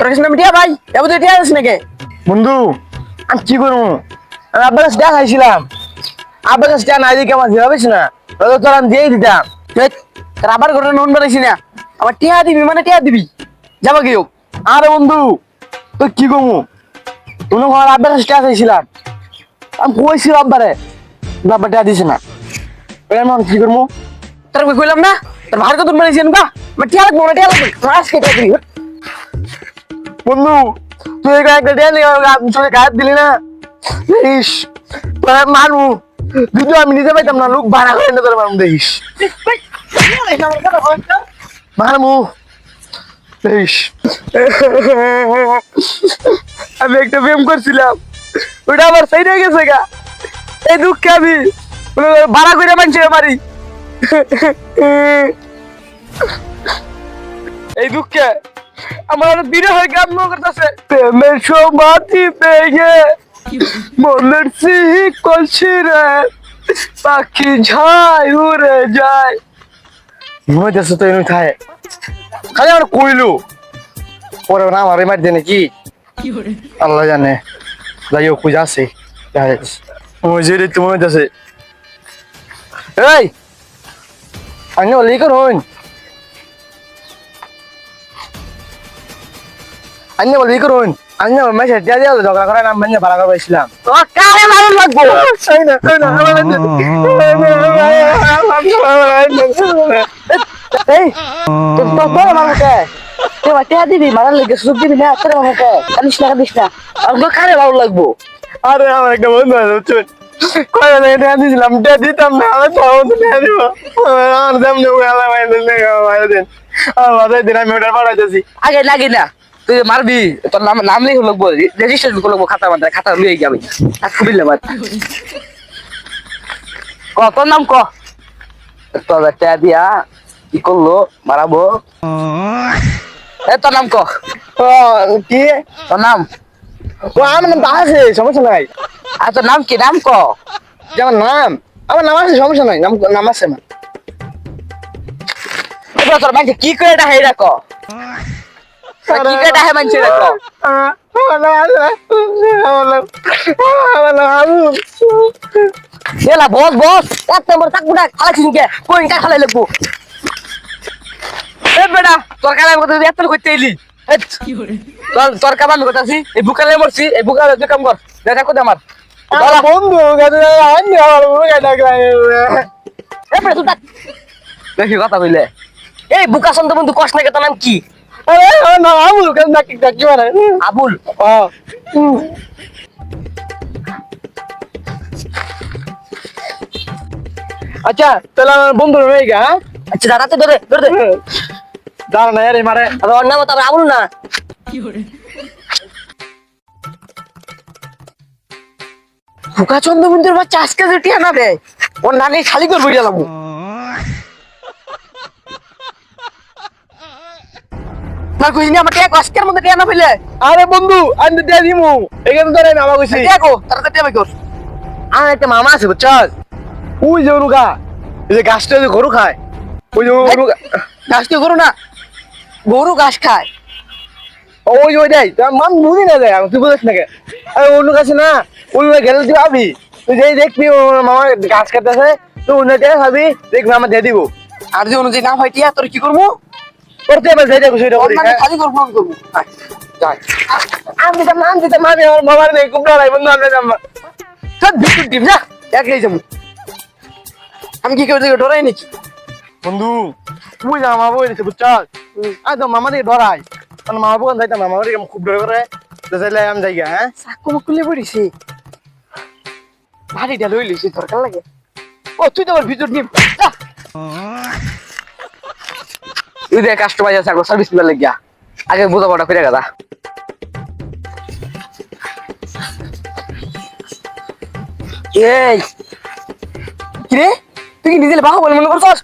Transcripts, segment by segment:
তোর কাছে আমি টিয়া ভাই? এবার তুই টিয়া আছিস নাকি? বন্ধু আমি কি করব? আমি আব্বার কাছে খাইছিলাম। আব্বার কাছে টাকা নাই দিয়ে কেমন ভাবিস না। তো তোর আমি দিয়েই দিতাম। তোর আবার ঘটনা নুন বানাইছি না। আবার টিয়া দিবি মানে টিয়া দিবি। যাবা কি হোক? আরে বন্ধু তুই কি করব? তুমি আমার আব্বার কাছে টাকা খাইছিলাম। আমি কইছি আব্বারে কিন্তু আব্বার দিছে না। এবার আমি কি করব? তোর কই কইলাম না তোর ভাড়া কত বানাইছি বা। আমার টিয়া লাগবে না টিয়া লাগবে। টিয়া দিবি বন্ধু, তুই একটা চলে গায়ে দিলি না। ইস তোর আমি যদি আমি নিতে পাইতাম না, লোক ভাড়া করে নিতে পারব দেখিস। মারমু ইস আমি একটা প্রেম করছিলাম ওটা আমার সাইড হয়ে গেছে গা। এই দুঃখে আমি ভাড়া করে মানছে মারি এই দুঃখে আমার বিরহ কাম করতেছে। প্রেমের সমাধি পেয়ে মনের সিহি কলছি রে পাখি ঝাই উড়ে যায়। ঘুমাইতেছে তো এমনি খায় খালি আমার কইলো পরে না আমার মার দেয় নাকি? আল্লাহ জানে। যাই হোক পূজা আছে ওই যে হইতেছে। এই আমি অলি করুন আমি অলি করুন আমি মেসেজ দিয়া দিয়া ঝগড়া করে নাম মানে ভাড়া করে পাইছিলাম তোর কারে মারুন লাগবো তাই না তাই না এই তোর তো বড় মামাকে তুই দিবি মারার লেগে সুযোগ দিবি না তোর মামাকে কানিস না কানিস না আমাকে কারে ভালো লাগবো আরে আমার একটা বন্ধু আছে বুঝছেন কয় না এটা দিতাম না তো নিয়ে দিব আমার সামনে ওই আল্লাহ মাইন্ড নেই আমার দিন আমার বাসায় দিন আমি ওটা পাঠাইতেছি আগে লাগে না তুই মারবি তোর নাম নাম লিখে লাগবো রেজিস্ট্রেশন করে খাতা মাত্রা খাতা লুয়ে যাবি আর খুবই লেবার। ক তোর নাম ক? তোর টিয়া দিয়া কি করল? মারাবো। এ তোর নাম ক? কি? তোর নাম? ও আমার নাম তো আছে সমস্যা নাই। আর তোর নাম কি? নাম ক? যে আমার নাম আমার নাম আছে সমস্যা নাই নাম নাম আছে আমার। তোর মানছে কি করে এটা ক কি? করে ডাহে মানছে এটা ক আমার নাম আছে আমার নাম আমার নাম আবু এলা বস বস। এক নম্বর থাকব না খালা ছিনকে কোন কা খালাই লাগবো? এ বেটা তোর কালে কথা এত করতে এলি হেৎ। তোর কাম আমি কথা এই বুকালে মরছি এই বুকালে তুই কাম কর দেখা কোথায় আমার। বন্ধু। দেখি। কথা কইলে। এই বুকা সন্ত বন্ধু কষ্ট নাকি তোর নাম কি? আরে আমার নাম আবু কাছে ডাকি ডাকি মানে। আবুল? আচ্ছা তাহলে আমার বন্ধু হয়ে? গা আচ্ছা দাদা তো ধরে ধরে দাঁড়া না রে মারে। আর ওর নাম তো আবুল না। বুকা চন্দ্রবন্ধুর বাচ্চা আজকে যে টিয়া না রে ওর নানি খালি করে বুঝে লাগবো না কইনি আমার টিয়া আজকের মধ্যে না পেলে আরে বন্ধু আমি দিয়ে দিমু এখানে ধরে নামা কইছি। টিয়া কো তারা টিয়া কর। আমার একটা মামা আছে বুঝছস? ওই যে অনুকা এই যে গাছটা যে গরু খায়। ওই যে ঘাস তুই করো না গরু ঘাস খায়। ওই ওই দেয় তোর মান বুঝি না দেয় তুই বুঝিস না কে। আরে অন্য কাছে না ওই ওই গেলে তুই ভাবি তুই যেই দেখবি মামা গাছ কাটতেছে তুই অন্য জায়গায় ভাবি দেখবি আমার দিয়ে দিব। আর যে অনুযায়ী না হয় টিয়া তোর কি করব? যাই দেখো সেটা করি খালি করব। করব যাই। আমি না আমার মামার নেই খুব ডরাই বন্ধু আমি একলাই যাব। কি করে ডরাই নাকি বন্ধু তুই যা মামা বই দিছে বুঝছস? আজ তো মামা দিয়ে ডরাই। কারণ মামা বোন যাইতাম মামা দিকে খুব ডর করে। তো চাইলে আমি যাই গা, হ্যাঁ? চাকু মুকুলে পড়িছি। ভারীটা লই লইছি দরকার লাগে। ও তুই তো আমার ভিতর নিয়ে কাস্টমার আছে আগো সার্ভিস মিলার লাগিয়া। আগে বোঝা পড়া করে গেদা এই কি রে তুই কি নিজের বাহা বলে মনে করছস?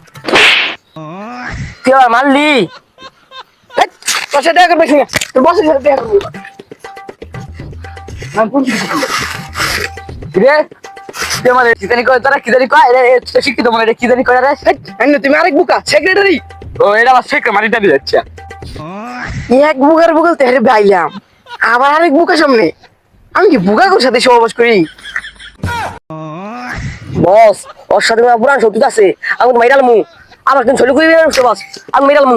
তুই আবার মারলি? দেখা করবে তোর সাথে দেখা করব। রে তুই আমার কি জানি কয়, তোরা কি জানি কয়? শিক্ষিত মনে রে কি জানি কয় রে? তুমি আরেক বুকা সেক্রেটারি ও এটা আমার সেক্রেটারি মারিটা দিয়ে যাচ্ছে। এক বুকার বুকাল তেহারে বাইলাম। আবার আরেক বুকা সামনে। আমি কি বুকার সাথে সহবাস করি? বস, ওর সাথে আমার পুরান শত্রু আছে। আমি তো মাইরাল আমার কিন্তু ছোট করে বেরোচ্ছে বস? আমি মাইরাল মু।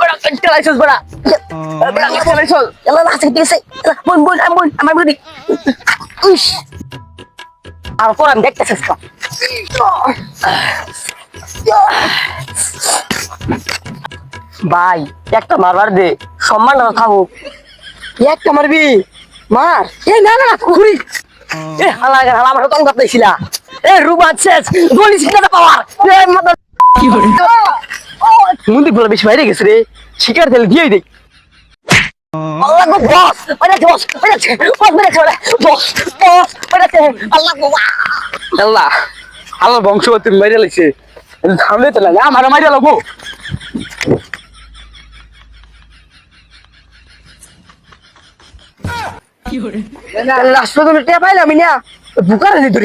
বড়া কষ্ট লাইসেন্স বড়া। বড়া লাইসেন্স এলা না দিছে। বোন বোন আমি বোন, আমার বুড়ি ইস আর পর আমি দেখতেছিস ভাই একটা মারবার দে সম্মান না থাকুক একটা মারবি? মার। এই না না ঘুরি। এ হালা হালা আমার তং করতে ছিলা এ রুবা শেষ গলি শিকাতে পাওয়ার। এ মাদার কি করে? মুন্দি বলে বেশি বাইরে গেছে রে। শিকার তেল দিয়ে দেই আল্লাহ গো বস ওরে বস ওরে বস মেরে ছেড়ে বস বস ওরে আল্লাহ গো আল্লাহ আল্লাহ বংশবতী মাইরা লাগছে সামনে তো লাগে আমার মাইরা লাগবো। লাস্ট পর্যন্ত টেয়া পাইলাম না বুকারে ধরে তোর